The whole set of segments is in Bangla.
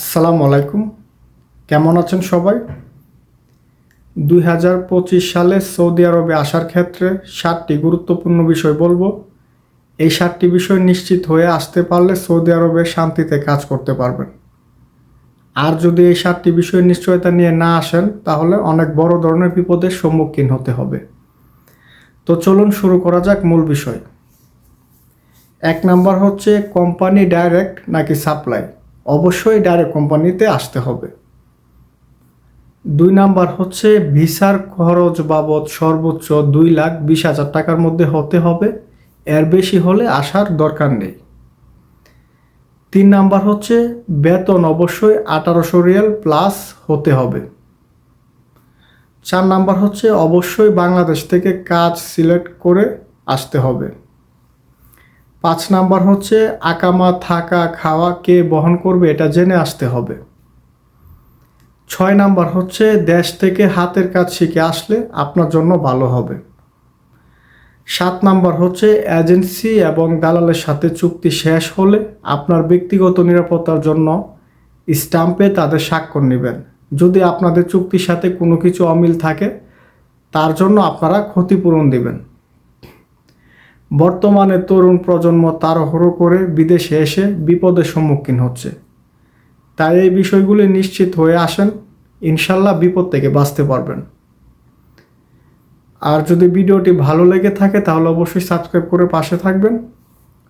আসসালামু আলাইকুম। কেমন আছেন সবাই? দুই হাজার পঁচিশ সালে সৌদি আরবে আসার ক্ষেত্রে সাতটি গুরুত্বপূর্ণ বিষয় বলব। এই সাতটি বিষয় নিশ্চিত হয়ে আসতে পারলে সৌদি আরবে শান্তিতে কাজ করতে পারবেন। আর যদি এই সাতটি বিষয়ের নিশ্চয়তা নিয়ে না আসেন, তাহলে অনেক বড় ধরনের বিপদের সম্মুখীন হতে হবে। তো চলুন শুরু করা যাক মূল বিষয়। এক নাম্বার হচ্ছে কোম্পানি ডাইরেক্ট নাকি সাপ্লাই? অবশ্যই ডাইরেক্ট কোম্পানিতে আসতে হবে। দুই নাম্বার হচ্ছে ভিসার খরচ বাবদ সর্বোচ্চ দুই লাখ বিশ হাজার টাকার মধ্যে হতে হবে। এর বেশি হলে আসার দরকার নেই। তিন নাম্বার হচ্ছে বেতন অবশ্যই আঠারোশো রিয়াল প্লাস হতে হবে। চার নাম্বার হচ্ছে অবশ্যই বাংলাদেশ থেকে কাজ সিলেক্ট করে আসতে হবে। পাঁচ নাম্বার হচ্ছে, আকামা থাকা খাওয়া কে বহন করবে এটা জেনে আসতে হবে। ছয় নাম্বার হচ্ছে, দেশ থেকে হাতের কাজ শিখে আসলে আপনার জন্য ভালো হবে। সাত নাম্বার হচ্ছে, এজেন্সি এবং দালালের সাথে চুক্তি শেষ হলে আপনার ব্যক্তিগত নিরাপত্তার জন্য স্টাম্পে তাদের স্বাক্ষর নেবেন। যদি আপনাদের চুক্তির সাথে কোনো কিছু অমিল থাকে, তার জন্য আপনারা ক্ষতিপূরণ দেবেন। বর্তমানে তরুণ প্রজন্ম তাড়াহুড়ো করে বিদেশে এসে বিপদের সম্মুখীন হচ্ছে। তাই এই বিষয়গুলি নিশ্চিত হয়ে আসেন, ইনশাল্লাহ বিপদ থেকে বাঁচতে পারবেন। আর যদি ভিডিওটি ভালো লেগে থাকে, তাহলে অবশ্যই সাবস্ক্রাইব করে পাশে থাকবেন।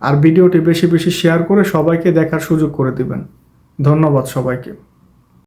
আর ভিডিওটি বেশি বেশি শেয়ার করে সবাইকে দেখার সুযোগ করে দিবেন। ধন্যবাদ সবাইকে।